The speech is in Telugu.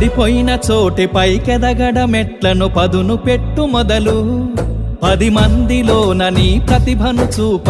పడిపోయిన చోటి పైకెదగడ మెట్లను పదును పెట్టు మొదలు. పది మందిలోన నీ ప్రతిభను చూప